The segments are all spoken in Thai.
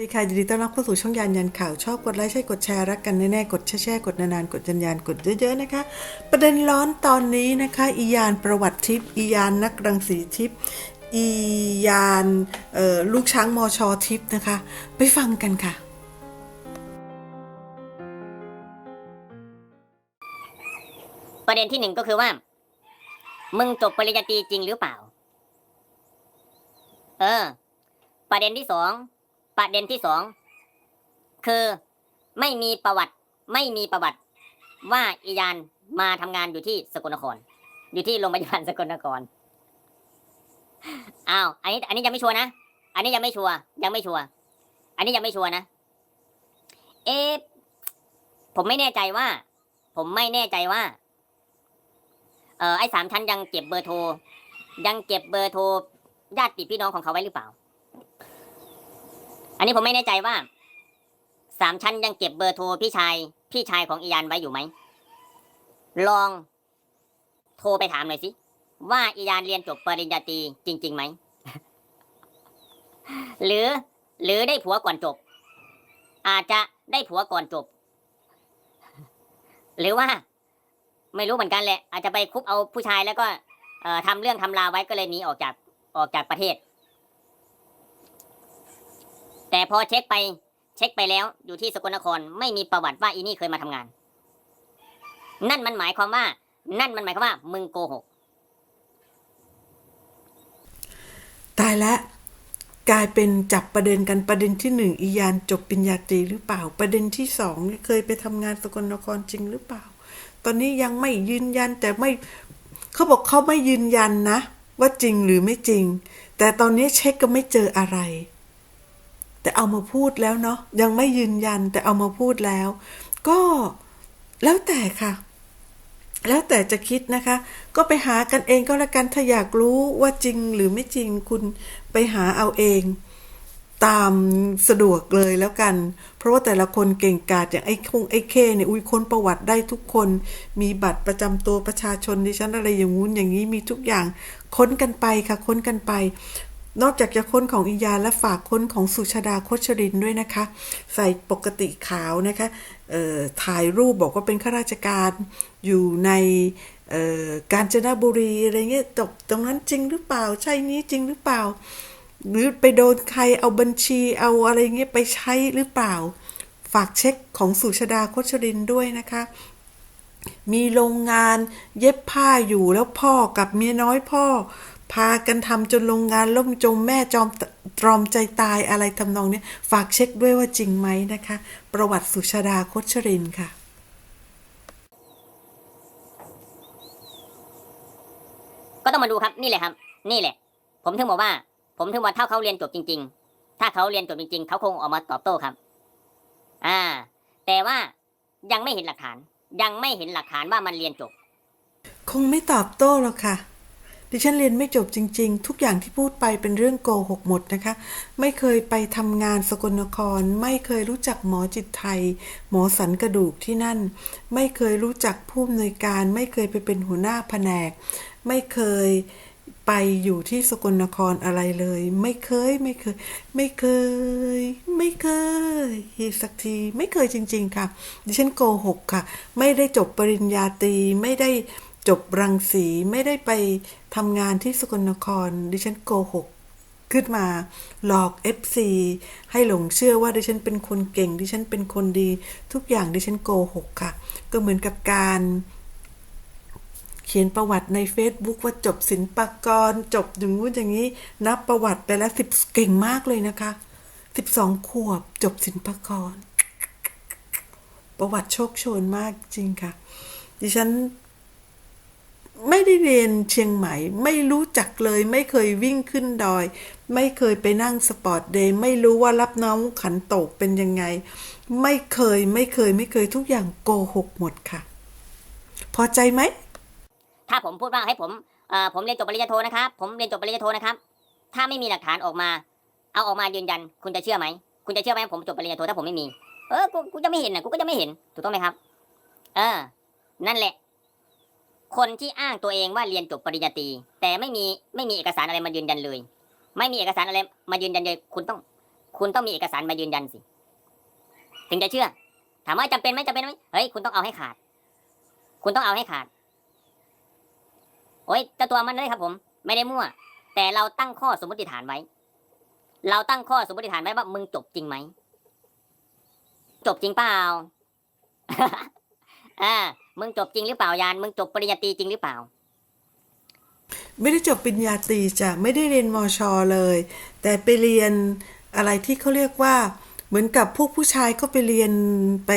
สดีค่ะยินดีต้อนรับเข้าสู่ช่องยานยันข่าวชอบกดไลค์ใช่กดแชร์รักกันแน่ๆกดแชร์ๆกดนานๆกดยันยันกดเยอะๆนะคะ ประเด็นร้อนตอนนี้นะคะอียานประวัติทิพย์อียานนักรังสีทิพย์อียานลูกช้างมอชอทิพย์นะคะ ไปฟังกันค่ะประเด็นที่หนึ่งก็คือว่า มึงจบปริญญาตรีจริงหรือเปล่า เออ ประเด็นที่สอง ประเด็นที่สองคือไม่มีประวัติไม่มีประวัติว่าอียานมาทำงานอยู่ที่สกลนคร อยู่ที่โรงพยาบาลสกลนครอ้าวอันนี้ อันนี้ยังไม่ชัวร์นะอันนี้ยังไม่ชัวร์ยังไม่ชัวร์อันนี้ยังไม่ชัวร์นะ เอ๊ะผมไม่แน่ใจว่า ผมไม่แน่ใจว่า เออไอ้สามชั้นยังเก็บเบอร์โทรยังเก็บเบอร์โทรญาติพี่น้องของเขาไว้หรือเปล่า อันนี้ผมไม่แน่ใจว่าสามชั้นยังเก็บเบอร์โทรพี่ชาย พี่ชายของอียานไว้อยู่ไหม ลองโทรไปถามหน่อยสิ ว่าอียานเรียนจบปริญญาตรีจริงๆไหม หรือ หรือได้ผัวก่อนจบ อาจจะได้ผัวก่อนจบ หรือว่า ไม่รู้เหมือนกันแหละ อาจจะไปคุบเอาผู้ชายแล้วก็ทำเรื่องทำราไว้ก็เลยหนีออกจากออกจากประเทศ แต่พอเช็คไปเช็คไปแล้วอยู่ที่สกลนครไม่มีประวัติว่าอีนี่เคยมาทำงาน นั่นมันหมายความว่า นั่นมันหมายความว่า มึงโกหก ตายแล้วกลายเป็นจับประเด็นกันประเด็นที่หนึ่งอียานจบปริญญาตรีหรือเปล่า ประเด็นที่สองเคยไปทำงานสกลนครจริงหรือเปล่า ตอนนี้ยังไม่ยืนยันแต่ไม่เขาบอกเขาไม่ยืนยันนะ ว่าจริงหรือไม่จริง แต่ตอนนี้เช็คก็ไม่เจออะไร แต่เอามาพูดแล้วเนาะยังไม่ยืนยันแต่เอามาพูดแล้ว ก็แล้วแต่ค่ะ แล้วแต่จะคิดนะคะ ก็ไปหากันเองก็แล้วกันถ้าอยากรู้ว่าจริงหรือไม่จริงคุณไปหาเอาเอง ตามสะดวกเลยแล้วกัน เพราะว่าแต่ละคนเก่งกาจอย่างไอ้คงไอ้เคเนี่ยอุ้ยค้นประวัติได้ทุกคน มีบัตรประจำตัวประชาชนดิฉันอะไรอย่างงู้นอย่างนี้มีทุกอย่างค้นกันไปค่ะค้นกันไป นอกจากจะค้นของอียาและฝากค้นของสุชาดาโคชรินด้วยนะคะ ใส่ปกติขาวนะคะถ่ายรูปบอกว่าเป็นข้าราชการอยู่ในกาญจนบุรีอะไรเงี้ยตกตรงนั้นจริงหรือเปล่าใช่นี้จริงหรือเปล่า หรือไปโดนใครเอาบัญชีเอาอะไรเงี้ยไปใช้หรือเปล่า ฝากเช็คของสุชาดาโคชรินด้วยนะคะมีโรงงานเย็บผ้าอยู่แล้วพ่อกับเมียน้อยพ่อ พากันทำจนโรงงานล่มจมแม่จอมตรอมใจตายอะไรทำนองเนี้ยฝากเช็คด้วยว่าจริงไหมนะคะ ประวัติสุชาดาโคชรินทร์ค่ะก็ต้องมาดูครับนี่แหละครับ นี่แหละ ผมถึงบอกว่า ผมถึงว่าถ้าเขาเรียนจบจริง ๆ ถ้าเขาเรียนจบจริง ๆ เขาคงออกมาตอบโต้ครับ อ่า แต่ว่ายังไม่เห็นหลักฐาน ยังไม่เห็นหลักฐานว่ามันเรียนจบ คงไม่ตอบโต้หรอกค่ะ ดิฉันเรียนไม่จบจริง ๆ ทุกอย่างที่พูดไปเป็นเรื่องโกหกหมดนะคะ ไม่เคยไปทำงานสกลนคร ไม่เคยรู้จักหมอจิตไทย หมอสันกระดูกที่นั่น ไม่เคยรู้จักผู้อำนวยการ ไม่เคยไปเป็นหัวหน้าแผนก ไม่เคยไปอยู่ที่สกลนครอะไรเลย ไม่เคยไม่เคย ไม่เคย ไม่เคยสักทีไม่เคยจริง ๆ ค่ะ ดิฉันโกหกค่ะ ไม่ได้จบปริญญาตรีไม่ได้ จบรังสีไม่ได้ไปทำงานที่สกลนคร ดิฉันโกหก ขึ้นมาหลอก FC ให้หลงเชื่อว่าดิฉันเป็นคนเก่ง ดิฉันเป็นคนดี ทุกอย่างดิฉันโกหกค่ะ ก็เหมือนกับการเขียนประวัติใน Facebook ว่าจบศิลปากร จบอย่างงู้นอย่างนี้ นับประวัติไปแล้วสิบเก่งมากเลยนะคะสิบสองขวบจบศิลปากร ประวัติโชคโชนมากจริงค่ะ ดิฉัน ไม่ได้เรียนเชียงใหม่ ไม่รู้จักเลย ไม่เคยวิ่งขึ้นดอย ไม่เคยไปนั่งสปอร์ตเดย์ไม่รู้ว่ารับน้องขันโตกเป็นยังไง ไม่เคยไม่เคยไม่เคยทุกอย่างโกหกหมดค่ะ พอใจไหม ถ้าผมพูดว่าให้ผมเอ่อผมเรียนจบปริญญาโทนะครับ ผมเรียนจบปริญญาโทนะครับ ถ้าไม่มีหลักฐานออกมา เอาออกมายืนยัน คุณจะเชื่อไหม คุณจะเชื่อไหมผมจบปริญญาโทถ้าผมไม่มี เออ กู กูจะไม่เห็นนะกูก็จะไม่เห็น ถูกต้องไหมครับ เออ นั่นแหละ คนที่อ้างตัวเองว่าเรียนจบปริญญาตรีแต่ไม่มีไม่มีเอกสารอะไรมายืนยันเลย ไม่มีเอกสารอะไรมายืนยันเลย คุณต้อง คุณต้องมีเอกสารมายืนยันสิ ถึงจะเชื่อ ถามว่าจำเป็นไหมจำเป็นไหมเฮ้ยคุณต้องเอาให้ขาด คุณต้องเอาให้ขาด โอ้ยเจ้าตัวมันเลยครับ ผม ไม่ได้มั่ว แต่เราตั้งข้อสมมติฐานไว้ เราตั้งข้อสมมติฐานไว้ว่ามึงจบจริงไหมจบจริงเปล่าอ่า มึงจบจริงหรือเปล่ายานมึงจบปริญญาตรีจริงหรือเปล่า ไม่ได้จบปริญญาตรีจ้ะไม่ได้เรียนมอชอเลย แต่ไปเรียนอะไรที่เขาเรียกว่า เหมือนกับพวกผู้ชายก็ไปเรียนไป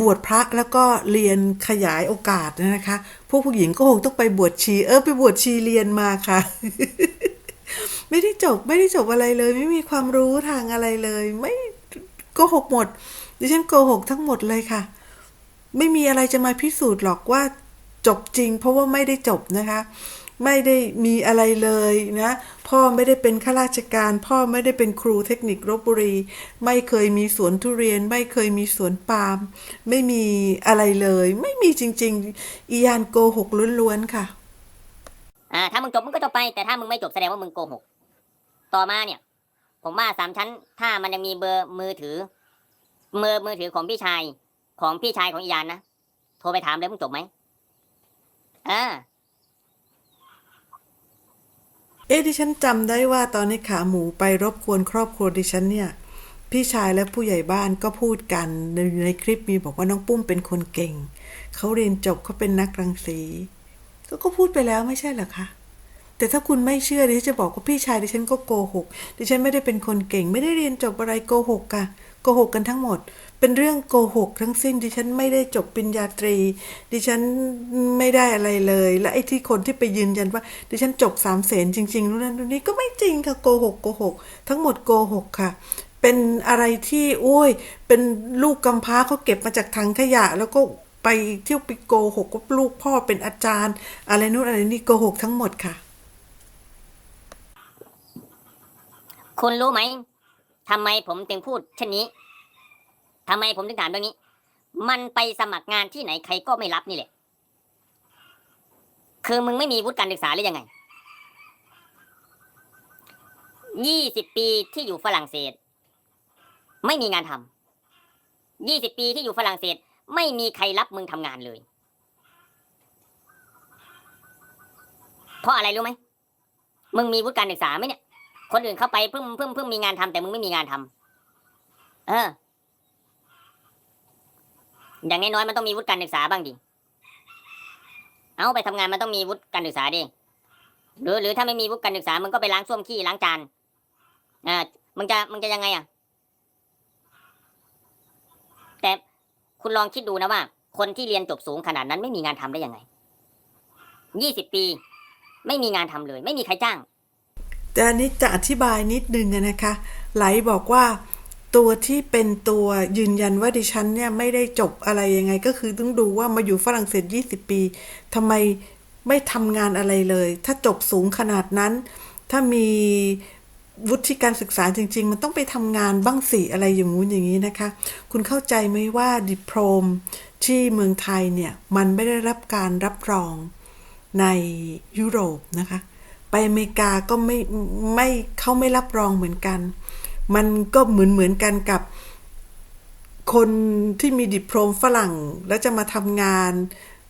บวชพระแล้วก็เรียนขยายโอกาสนะคะ พวกผู้หญิงก็คงต้องไปบวชชี เออไปบวชชีเรียนมาค่ะ ไม่ได้จบไม่ได้จบอะไรเลย ไม่มีความรู้ทางอะไรเลย ไม่โกหกหมดดิฉันโกหกทั้งหมดเลยค่ะ ไม่มีอะไรจะมาพิสูจน์หรอกว่าจบจริง เพราะว่าไม่ได้จบนะคะ ไม่ได้มีอะไรเลยนะ พ่อไม่ได้เป็นข้าราชการ พ่อไม่ได้เป็นครูเทคนิคลบบุรี ไม่เคยมีสวนทุเรียน ไม่เคยมีสวนปาล์มไม่มีอะไรเลย ไม่มีจริง ๆอียานโกหกล้วนๆค่ะอ่าถ้ามึงจบมึงก็จบไปแต่ถ้ามึงไม่จบแสดงว่ามึงโกหกต่อมาเนี่ย ผมว่าสามชั้น ถ้ามันยังมีเบอร์มือถือ เบอร์มือถือของพี่ชาย ของพี่ชายของอียานนะ โทรไปถามเลยมึงจบไหมอ่าเอ๊ะดิฉันจำได้ว่าตอนนี้ขาหมูไปรบกวนครอบครัวดิฉันเนี่ย พี่ชายและผู้ใหญ่บ้านก็พูดกันในในคลิปมีบอกว่าน้องปุ้มเป็นคนเก่ง เขาเรียนจบเขาเป็นนักรังสีก็ก็พูดไปแล้วไม่ใช่เหรอคะแต่ถ้าคุณไม่เชื่อดิฉันจะบอกว่าพี่ชายดิฉันก็โกหกดิฉันไม่ได้เป็นคนเก่ง ไม่ได้เรียนจบอะไรโกหกค่ะ โกหกกันทั้งหมด เป็นเรื่องโกหกทั้งสิ้น ดิฉันไม่ได้จบปริญญาตรี ดิฉันไม่ได้อะไรเลย และไอ้ที่คนที่ไปยืนยันว่า ดิฉันจบสามเสนจริงๆรู้นั้นรู้นี้ก็ไม่จริงค่ะโกหกโกหกทั้งหมดโกหกค่ะเป็นอะไรที่โอ้ย เป็นลูกกำพร้าเขาเก็บมาจากถังขยะ แล้วก็ไปเที่ยวไปโกหกว่าลูกพ่อเป็นอาจารย์ อะไรนู้นอะไรนี่โกหกทั้งหมดค่ะ คุณรู้ไหม ทำไมผมถึงพูดเช่นนี้ทำไมผมถึงถามเรื่องนี้ มันไปสมัครงานที่ไหนใครก็ไม่รับนี่แหละ คือมึงไม่มีวุฒิการศึกษาหรือยังไง ยี่สิบปีที่อยู่ฝรั่งเศส ไม่มีงานทำยี่สิบปีที่อยู่ฝรั่งเศส ไม่มีใครรับมึงทำงานเลย เพราะอะไรรู้ไหม มึงมีวุฒิการศึกษาไหมเนี่ย คนอื่นเข้าไปเพิ่งเพิ่งเพิ่งมีงานทำแต่มึงไม่มีงานทำเออ อย่างน้อยๆมันต้องมีวุฒิการศึกษาบ้างดิเอาไปทำงานมันต้องมีวุฒิการศึกษาดิหรือหรือถ้าไม่มีวุฒิการศึกษามึงก็ไปล้างส้วมขี้ล้างจานอ่ามึงจะมึงจะยังไงอะ แต่คุณลองคิดดูนะว่า คนที่เรียนจบสูงขนาดนั้นไม่มีงานทำได้ยังไงยี่สิบปี ไม่มีงานทำเลย ไม่มีใครจ้าง แต่อันนี้จะอธิบายนิดนึงนะคะ ไหลบอกว่าตัวที่เป็นตัวยืนยันว่าดิฉันเนี่ยไม่ได้จบอะไรยังไง ก็คือต้องดูว่ามาอยู่ฝรั่งเศส 20 ปีทำไมไม่ทำงานอะไรเลย ถ้าจบสูงขนาดนั้น ถ้ามีวุฒิการศึกษาจริง ๆ มันต้องไปทำงานบ้างสิอะไรอย่างงู้นอย่างนี้นะคะ คุณเข้าใจไหมว่าดิโพรมที่เมืองไทยเนี่ย มันไม่ได้รับการรับรองในยุโรปนะคะ ไปอเมริกาก็ไม่ไม่เขาไม่รับรองเหมือนกัน มันก็เหมือนเหมือนกันกับคนที่มีดิโพรมฝรั่งแล้วจะมาทำงาน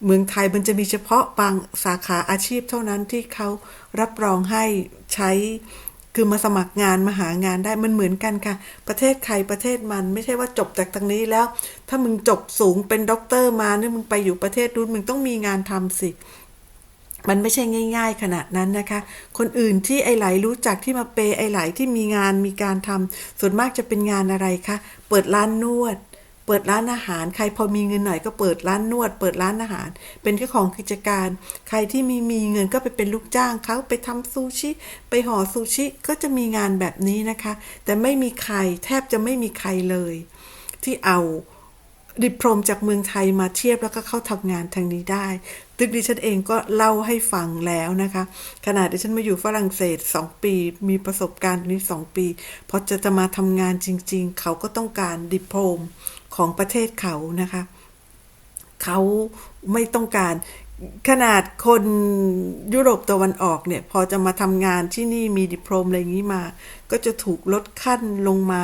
เมืองไทยมันจะมีเฉพาะบางสาขาอาชีพเท่านั้นที่เขารับรองให้ใช้คือมาสมัครงานมาหางานได้มันเหมือนกันค่ะ ประเทศใครประเทศมันไม่ใช่ว่าจบจากตรงนี้แล้ว ถ้ามึงจบสูงเป็นด็อกเตอร์มาเนี่ยมึงไปอยู่ประเทศนู้นมึงต้องมีงานทำสิ มันไม่ใช่ง่าย ๆ ขนาดนั้นนะคะ คนอื่นที่ไอไหลรู้จักที่มาเปยไอไหลที่มีงานมีการทำส่วนมากจะเป็นงานอะไรคะ เปิดร้านนวด เปิดร้านอาหาร ใครพอมีเงินหน่อยก็เปิดร้านนวด เปิดร้านอาหาร เป็นเจ้าของกิจการ ใครที่มีมีเงินก็ไปเป็นลูกจ้างเขาไปทำซูชิ ไปห่อซูชิ ก็จะมีงานแบบนี้นะคะ แต่ไม่มีใครแทบจะไม่มีใครเลย ที่เอาดิโพรมจากเมืองไทยมาเทียบแล้วก็เข้าทำงานทางนี้ได้ ตึกดิฉันเองก็เล่าให้ฟังแล้วนะคะขนาดดิฉันมาอยู่ฝรั่งเศส 2 ปี มีประสบการณ์นี้2ปีพอจะจะมาทำงานจริง ๆ เขาก็ต้องการดิโพรมของประเทศเขานะคะ เขาไม่ต้องการขนาดคนยุโรปตะวันออกเนี่ย พอจะมาทำงานที่นี่มีดิโพรมอะไรอย่างนี้มา ก็จะถูกลดขั้นลงมา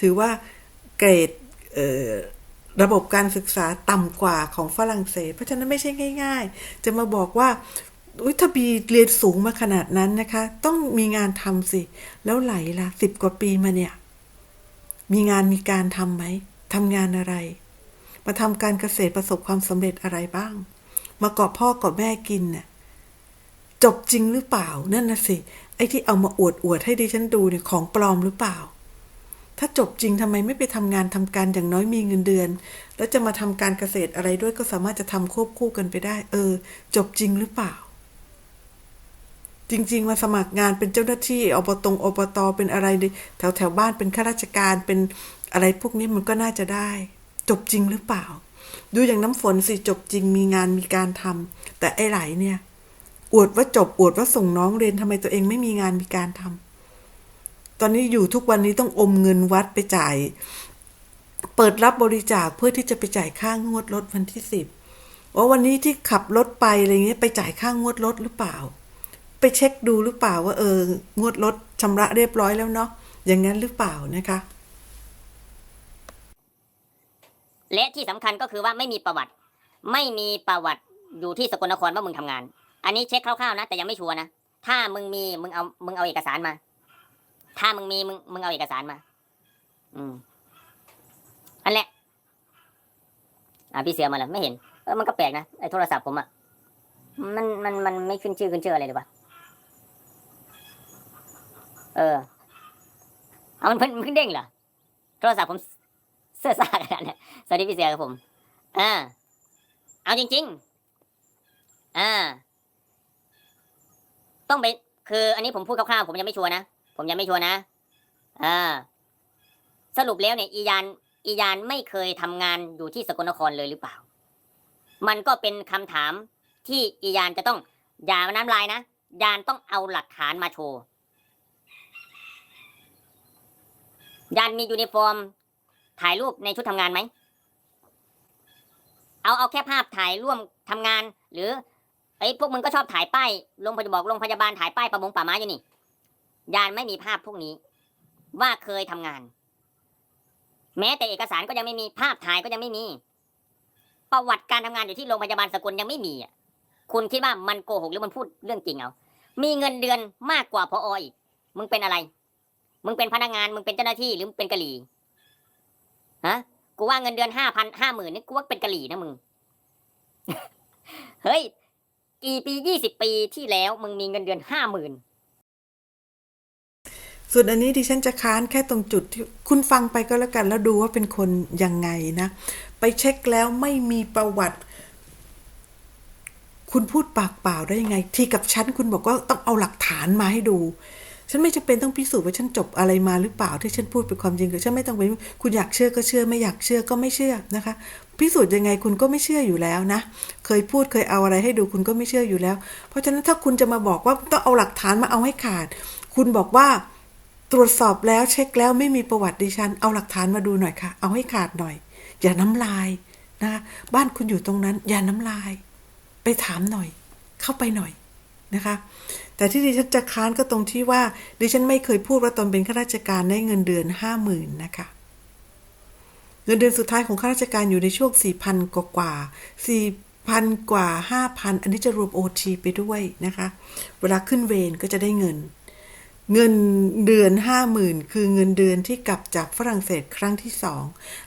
ถือว่าเกรดเออ ระบบการศึกษาต่ำกว่าของฝรั่งเศส เพราะฉะนั้นไม่ใช่ง่าย ๆ จะมาบอกว่าอุยถ้าบีเรียนสูงมาขนาดนั้นนะคะ ต้องมีงานทำสิ แล้วไหลละสิบกว่าปีมาเนี่ย มีงานมีการทำไหมทำงานอะไร มาทำการเกษตรประสบความสำเร็จอะไรบ้าง มาเกาะพ่อเกาะแม่กินน่ะจบจริงหรือเปล่า นั่นนะสิ ไอ้ที่เอามาอวดอวดให้ดิฉันดูเนี่ยของปลอมหรือเปล่า ถ้าจบจริงทำไมไม่ไปทำงานทำการอย่างน้อยมีเงินเดือน แล้วจะมาทำการเกษตรอะไรด้วยก็สามารถจะทำควบคู่กันไปได้ เออ จบจริงหรือเปล่า จริง ๆ มาสมัครงานเป็นเจ้าหน้าที่อบตงอบตเป็นอะไรแถวแถวบ้านเป็นข้าราชการเป็นอะไรพวกนี้มันก็น่าจะได้ จบจริงหรือเปล่า ดูอย่างน้ำฝนสิจบจริงมีงานมีการทำแต่ไอ้ไหลเนี่ย อวดว่าจบอวดว่าส่งน้องเรียนทำไมตัวเองไม่มีงานมีการทำ ตอนนี้อยู่ทุกวันนี้ต้องอมเงินวัดไปจ่าย เปิดรับบริจาคเพื่อที่จะไปจ่ายค่างวดรถวันที่สิบว่าวันนี้ที่ขับรถไปอะไรเงี้ยไปจ่ายค่างวดรถหรือเปล่า ไปเช็คดูหรือเปล่าว่าเอองวดรถชำระเรียบร้อยแล้วเนาะอย่างนั้นหรือเปล่านะคะ และที่สำคัญก็คือว่าไม่มีประวัติ ไม่มีประวัติอยู่ที่สกลนครว่ามึงทำงาน อันนี้เช็คคร่าวๆนะ แต่ยังไม่ชัวร์นะ ถ้ามึงมีมึงเอามึงเอาเอกสารมา ถ้ามึงมีมึงมึงเอาเอกสารมา อืมอันแหละอ่าพี่เสือมาแล้วไม่เห็นเออมันก็แปลกนะไอ้โทรศัพท์ผมอะมันมันมันไม่ขึ้นชื่อขึ้นชื่ออะไรหรือเปลยวะเออ เอามันเพิ่งมันเพิ่งเด้งเหรอโทรศัพท์ผมเสื้อซาขนาดนี้สวัสดีพี่เสือครับผมอ่าเอาจริง ๆ อ่า ต้องไปคือ อันนี้ผมพูดคร่าวๆผมยังไม่ชัวร์นะ ผมยังไม่ชัวร์นะอ่าสรุปแล้วเนี่ยอียานอียานไม่เคยทำงานอยู่ที่สกลนครเลยหรือเปล่า มันก็เป็นคำถามที่อียานจะต้องอย่าน้ำลายนะยานต้องเอาหลักฐานมาโชว์ยานมียูนิฟอร์ม ถ่ายรูปในชุดทำงานไหม เอาเอาแค่ภาพถ่ายร่วมทำงาน หรือไอ้พวกมึงก็ชอบถ่ายป้ายโรงพยาบาลโรงพยาบาลถ่ายป้ายประมงป่าไม้อยู่นี่ ยานไม่มีภาพพวกนี้ ว่าเคยทำงาน แม้แต่เอกสารก็ยังไม่มีภาพถ่ายก็ยังไม่มี ประวัติการทำงานอยู่ที่โรงพยาบาลสกลยังไม่มีอะคุณคิดว่ามันโกหกหรือมันพูดเรื่องจริงเอามีเงินเดือนมากกว่าพออีกมึงเป็นอะไร มึงเป็นพนักงาน มึงเป็นเจ้าหน้าที่หรือมึงเป็นกะหรี่ฮะกูว่าเงินเดือนห้าพันห้าหมื่นนี่กูว่าเป็นกะหรี่นะมึง เฮ้ย กี่ปียี่สิบปีที่แล้ว มึงมีเงินเดือนห้าหมื่น ส่วนอันนี้ดิฉันจะค้านแค่ตรงจุดที่คุณฟังไปก็แล้วกันแล้วดูว่าเป็นคนยังไงนะ ไปเช็คแล้วไม่มีประวัติ คุณพูดปากเปล่าได้ยังไง ที่กับฉันคุณบอกว่าต้องเอาหลักฐานมาให้ดู ฉันไม่จำเป็นต้องพิสูจน์ว่าฉันจบอะไรมาหรือเปล่าที่ฉันพูดเป็นความจริงคือฉันไม่ต้องเป็นคุณอยากเชื่อก็เชื่อไม่อยากเชื่อก็ไม่เชื่อนะคะ พิสูจน์ยังไงคุณก็ไม่เชื่ออยู่แล้วนะ เคยพูดเคยเอาอะไรให้ดูคุณก็ไม่เชื่ออยู่แล้ว เพราะฉะนั้นถ้าคุณจะมาบอกว่าต้องเอาหลักฐานมาเอาให้ขาด คุณบอกว่า ตรวจสอบแล้วเช็คแล้วไม่มีประวัติดิฉัน เอาหลักฐานมาดูหน่อยค่ะ เอาให้ขาดหน่อย อย่าน้ำลายนะบ้านคุณอยู่ตรงนั้น อย่าน้ำลาย ไปถามหน่อย เข้าไปหน่อยนะคะ แต่ที่ดิฉันจะค้านก็ตรงที่ว่า ดิฉันไม่เคยพูดว่าตนเป็นข้าราชการได้เงินเดือนห้าหมื่นนะคะเงินเดือนสุดท้ายของข้าราชการอยู่ในช่วงสี่พันกว่ากว่าสี่พันกว่าห้าพันอันนี้จะรวมโอทีไปด้วยนะคะ เวลาขึ้นเวรก็จะได้เงิน เงินเดือนห้าหมื่นคือเงินเดือนที่กลับจากฝรั่งเศสครั้งที่สอง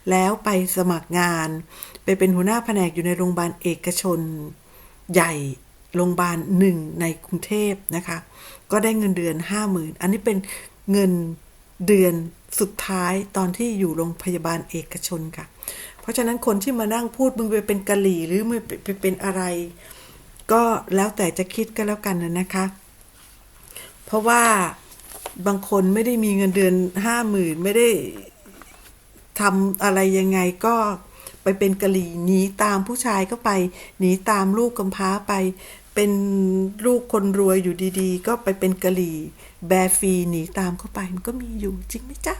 แล้วไปสมัครงาน ไปเป็นหัวหน้าแผนกอยู่ในโรงพยาบาลเอกชน ใหญ่โรงพยาบาลหนึ่งในกรุงเทพนะคะ ก็ได้เงินเดือนห้าหมื่นอันนี้เป็นเงินเดือนสุดท้ายตอนที่อยู่โรงพยาบาลเอกชนค่ะ เพราะฉะนั้นคนที่มานั่งพูดมึงไปเป็นกะหรี่หรือมึงไปไปเป็นอะไร ก็แล้วแต่จะคิดก็แล้วกันนะนะคะ เพราะว่า บางคนไม่ได้มีเงินเดือนห้าหมื่นไม่ได้ทำอะไรยังไงก็ไปเป็นกะหรี่หนีตามผู้ชายก็ไป หนีตามลูกกำพร้าไป เป็นลูกคนรวยอยู่ดีๆ ก็ไปเป็นกะหรี่แบรฟีหนีตามเข้าไปมันก็มีอยู่จริงไหมจ๊ะ